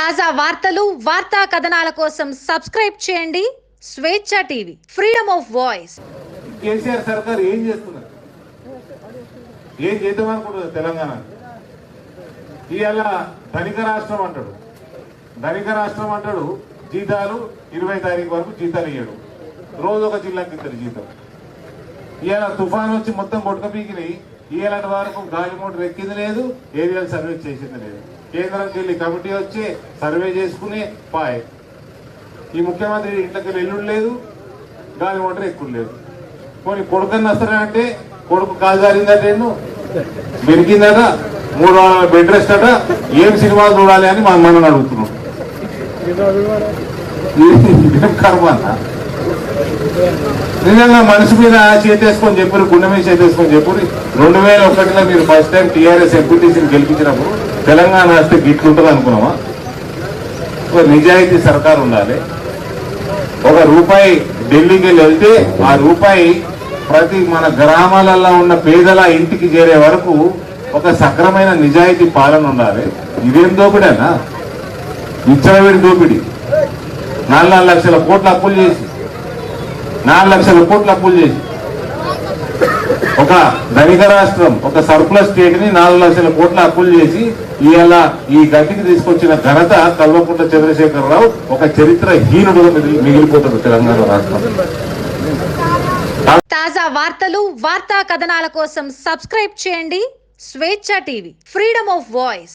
తాజా వార్తలు వార్తా కథనాల కోసం సబ్స్క్రైబ్ చేయండి. Swecha TV freedom of voice. KCR సర్కార్ ఏం చేస్తున్నారు? ఏం చేద్దాం అనుకుంటుంది తెలంగాణ? ఇవాళ ధనిక రాష్ట్రం అంటాడు. ధనిక రాష్ట్రం అంటాడు జీతాలు ఇరవై తారీఖు వరకు జీతాలు ఇయ్యడు. రోజు ఒక జిల్లాకి ఇద్దరు జీతం ఇవాళ తుఫాన్ వచ్చి మొత్తం కొట్టుకపీకినాయి ఇవాళ వరకు గాలి మోటార్ ఎక్కింది లేదు ఏరియాలు సర్వే చేసింది లేదు. కేంద్రంకి వెళ్ళి కమిటీ వచ్చి సర్వే చేసుకుని పాయ్. ఈ ముఖ్యమంత్రి ఇంట్లోకి వెళ్ళి ఎల్లుడు లేదు గాలి మోటార్ ఎక్కువ లేదు. పోనీ కొడుకని వస్తారా అంటే కొడుకు కాలు జారిందట ఎన్నో బెరికిందట మూడు వారాల బెడ్ రెస్ట్ అట ఏం సినిమాలు చూడాలి అని మన మనం అడుగుతున్నాం కర్మ అన్న? నిజంగా మనసు మీద చేతేసుకొని చెప్పారు గుండె మీద చేతేసుకొని చెప్పారు రెండు వేల ఒకటిలో మీరు ఫస్ట్ టైం టీఆర్ఎస్ ఎంపీటీసీని గెలిపించినప్పుడు తెలంగాణ వస్తే గిట్లుంటుంది అనుకున్నామా ఒక నిజాయితీ సర్కార్ ఉండాలి. ఒక రూపాయి ఢిల్లీకి వెళ్ళి వెళ్తే ఆ రూపాయి ప్రతి మన గ్రామాలలో ఉన్న పేదల ఇంటికి చేరే వరకు ఒక సక్రమైన నిజాయితీ పాలన ఉండాలి. ఇదేం దోపిడేనా విచ్చలవిడి దోపిడి. నాలుగు నాలుగు లక్షల కోట్ల అప్పులు చేసి. నాలుగు లక్షల కోట్లు అప్పులు చేసి. ఒక ధనిక రాష్ట్రం ఒక సర్ప్లస్ స్టేట్ని నాలుగు లక్షల కోట్ల అప్పులు చేసి ఇవాళ ఈ గతికి తీసుకొచ్చిన ఘనత కల్వకుంట్ల చంద్రశేఖరరావు ఒక చరిత్ర హీనుడుగా మిగిలి- మిగిలిపోతాడు తెలంగాణ రాష్ట్రం. తాజా వార్తలు వార్తా కథనాల కోసం సబ్స్క్రైబ్ చేయండి స్వేచ్ఛ టీవీ ఫ్రీడమ్ ఆఫ్ వాయిస్.